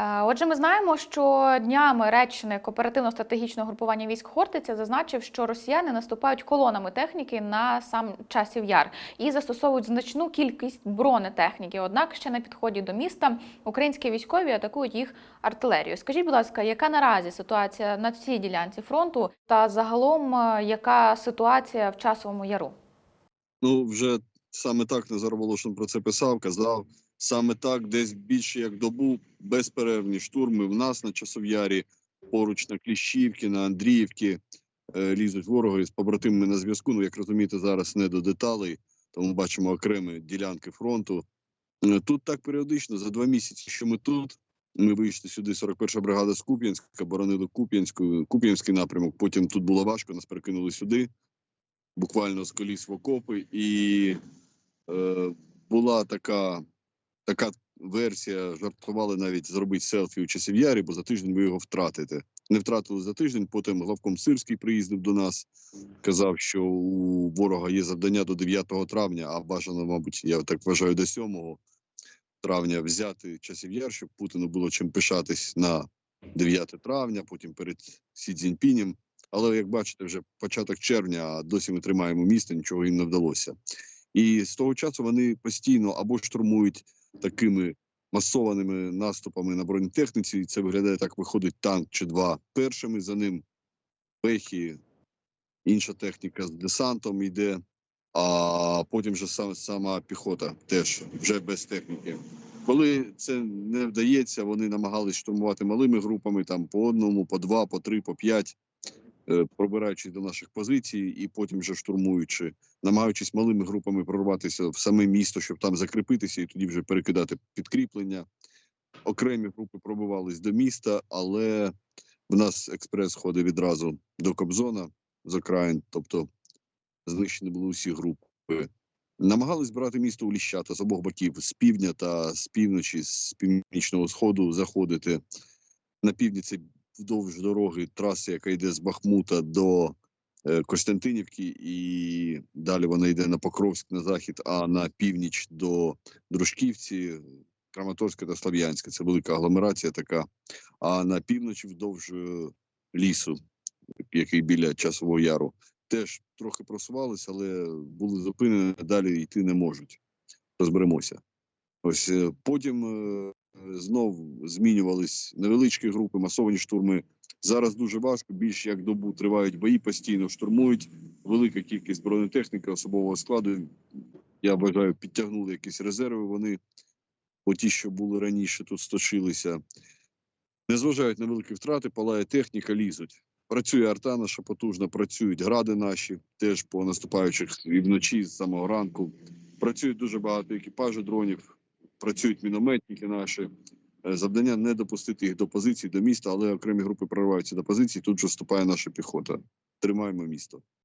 Е, Отже, ми знаємо, що днями речник оперативно-стратегічного групування військ Хортиця зазначив, що росіяни наступають колонами техніки на сам часів яр і застосовують значну кількість бронетехніки. Однак ще на підході до міста українські військові атакують їх артилерією. Скажіть, будь ласка, яка наразі ситуація на цій ділянці фронту, та загалом е, яка ситуація в часовому яру? Ну, вже саме так Назар Волошин про це писав, казав. Саме так, десь більше як добу безперервні штурми в нас на Часов'ярі, поруч на Кліщівці, на Андріївці е, лізуть вороги з побратимами на зв'язку. Ну, як розумієте, зараз не до деталей, тому бачимо окремі ділянки фронту. Е, Тут так періодично, за два місяці, що ми тут. Ми вийшли сюди, 41 бригада з Куп'янська, боронили Куп'янську, Куп'янський напрямок. Потім тут було важко, нас перекинули сюди, буквально з коліс в окопи. І була така, така версія, жартували навіть зробити селфі у часів ярі, бо за тиждень ви його втратите. Не втратили за тиждень. Потім главком Сирський приїздив до нас, казав, що у ворога є завдання до 9 травня, а бажано, мабуть, я так вважаю, до 7 травня взяти часів яр, щоб Путіну було чим пишатись на 9 травня, потім перед Сі Цзіньпінем. Але як бачите, вже початок червня, а досі ми тримаємо місто, нічого їм не вдалося. І з того часу вони постійно або штурмують такими масованими наступами на бронетехніці. І це виглядає так: виходить танк чи два першими. За ним пехи, інша техніка з десантом йде, а потім вже сам, сама піхота теж вже без техніки. Коли це не вдається, вони намагались штурмувати малими групами, там по одному, по два, по три, по п'ять, пробираючись до наших позицій, і потім вже штурмуючи, намагаючись малими групами прорватися в саме місто, щоб там закріпитися і тоді вже перекидати підкріплення. Окремі групи пробивались до міста, але в нас експрес ходить відразу до Кобзона з окраїн, тобто знищені були усі групи. Намагались брати місто у Ліщата з обох боків, з півдня та з півночі, з північного сходу заходити. На півдні це вдовж дороги траси, яка йде з Бахмута до е, Костянтинівки, і далі вона йде на Покровськ на захід, а на північ до Дружківці, Краматорська та Слов'янська. Це велика агломерація така. А на півночі вдовж е, лісу, який біля часового яру, теж трохи просувалися, але були зупинені, далі йти не можуть. Розберемося. Ось е, потім е, знов змінювались невеличкі групи, масовані штурми. Зараз дуже важко. Більш як добу тривають бої, постійно штурмують. Велика кількість бронетехніки, особового складу. Я вважаю, підтягнули якісь резерви. Вони бо ті, що були раніше, тут сточилися. Не зважають на великі втрати, палає техніка, лізуть. Працює арта наша потужна, працюють гради наші, теж по наступаючих і вночі з самого ранку. Працюють дуже багато екіпажів дронів, працюють мінометники наші. Е, Завдання не допустити їх до позицій, до міста, але окремі групи прориваються до позицій. Тут же вступає наша піхота. Тримаємо місто.